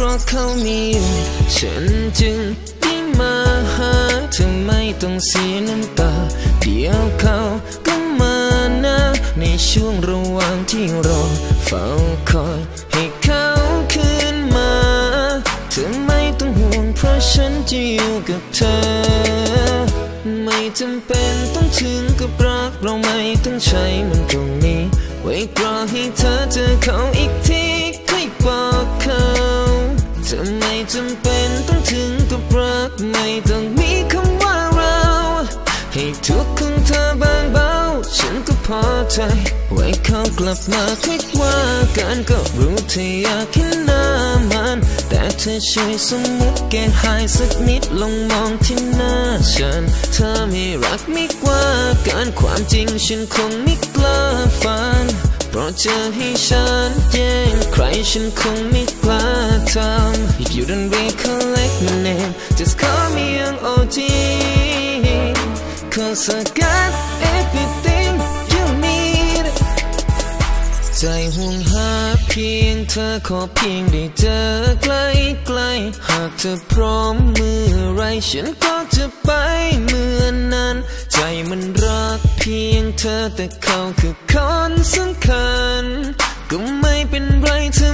ราะเขามีอยู่ฉันจึงได้มาหาเธอไม่ต้องเสียน้ำตา เดี๋ยวเขาก็มานะ ในช่วงระหว่างที่รอเฝ้าคอยให้เขาคืนมา เธอไม่ต้องห่วงเพราะฉันจะอยู่กับเธอ ไม่จำเป็นต้องถึงกับรักเราไม่ต้องใช้มันตรงนี้ ไว้รอให้เธอเจอเขาอีกทีค่อยบอกเขา เธอไม่จำเป็นต้องถึงกับรักไม่ต้องมีคำว่าเรา ให้ทุกข์ของเธอบางเบา ฉันก็พอใจ ไว้เขากลับมาคิดว่ากันก็รู้เธออยากเห็นหน้ามัน แต่เธอช่วยสมมติแก้หายสักนิดลองมองที่หน้าฉัน เธอไม่รักไม่กว่ากันความจริงฉันคงไม่กล้าฟังเพราะเจอให้ฉันแย่งใครฉันคงไม่กล้าทำ you don't recollect my name just call me young OG Cause I got everything you need ใจห่วงหาเพียงเธอขอเพียงได้เจอใกล้ใกล้หากเธอพร้อมเมื่อไรฉันก็จะไปเมื่อนั้น ใจมันรักเพียงเธอแต่เขาคือคนสำคัญก็ไม่เป็นไรเธอ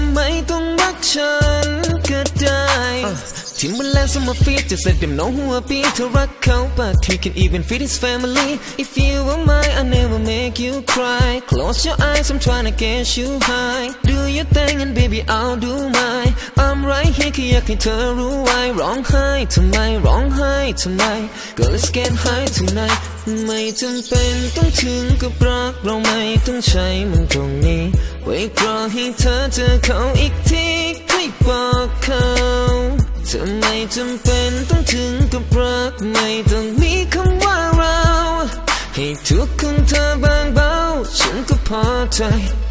hands on my feet, just let them know who I be to rock out, but he can even feed his family. If you were mine, I never make you cry. Close your eyes, I'm trying to get you high. Do your thing and baby, I'll do mine. I'm right here, แค่อยากให้เธอรู้ไว้ร้องไห้ทำไมร้องไห้ทำไม Girl, let's get high tonight. ไม่จำเป็นต้องถึงกับรักเราไม่ต้องใช้มันตรงนี้ไว้รอให้เธอเจอเขาอีก จำเป็นต้องถึงกับรักไม่ต้องมีคำว่าเรา ให้ทุกข์ของเธอบางเบา ฉันก็พอใจ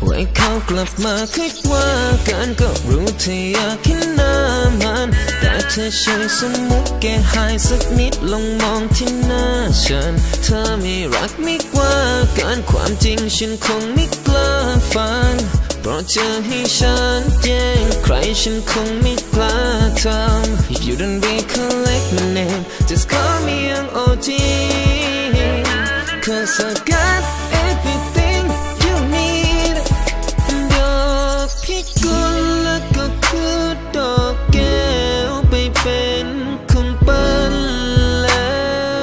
ไว้เขากลับมาคิดว่ากันก็รู้เธออยากเห็นหน้ามัน แต่เธอช่วยสมมุติแก้หายสักนิดลองมองที่หน้าฉัน เธอไม่รักไม่กว่ากันความจริงฉันคงไม่กล้าฟังเพราะเจอให้ฉันแย่งใครฉันคงไม่กล้าทำ If you don't recollect my name just call me young OG Cause I got everything you need ดอกพิกุลแล้วก็คือดอกแก้วไปเป็นของปันแล้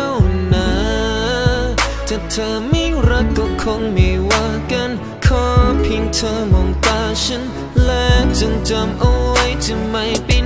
วนะถ้าเธอไม่รักก็คงไม่ว่ากันขอเพียงเธอมองตาฉันและจงจำเอาไว้จะไม่ปไหนจะ